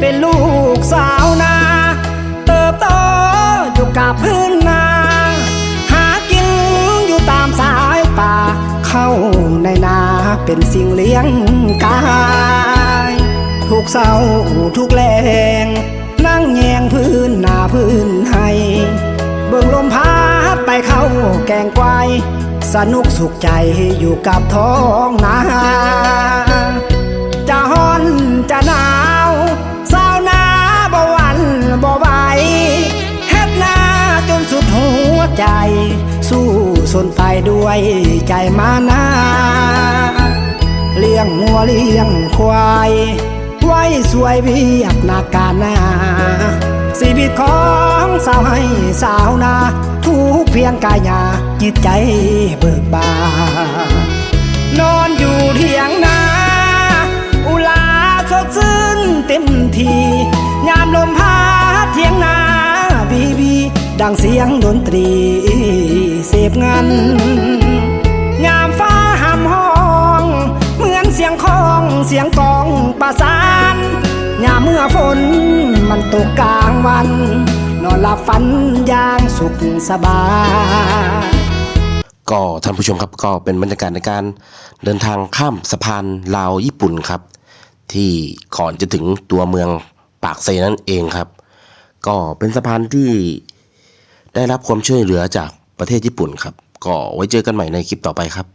เป็นลูกสาวนา เติบโตอยู่กับพื้นนา หากินอยู่ตามสายป่า เข้าในนาเป็นสิ่งเลี้ยงกาย ทุกเศร้าทุกแรงนั่งแยงพื้นนาพื้นให้เบิ่งลมพัดไปเข้าแกงควสนุกสุขใจอยู่กับท้องนา สนไปด้วยใจมานาเลี้ยงงัวเลี้ยงควาย ไว้สวยเวียกนาการนาชีวิตของสาวให้สาวนา ทุกเพียงกายาจิตใจเบิกบานนอนอยู่เถียงนา อุลาสดชื่นเต็มทียามลม ดังเสียงดนตรีเสพงันยามฟ้าห้ำห้อง เหมือนเสียงของเสียงกองประสานยามเมื่อฝนมันตกกลางวัน นอนหลับฝันอย่างสุขสบายก็ท่านผู้ชมครับก็เป็นบรรยากาศในการเดินทางข้ามสะพานลาวญี่ปุ่นครับ ที่ก่อนจะถึงตัวเมืองปากเซนั่นเองครับ ก็เป็นสะพานที่ ได้รับความช่วยเหลือจากประเทศญี่ปุ่นครับ ก็ไว้เจอกันใหม่ในคลิปต่อไปครับ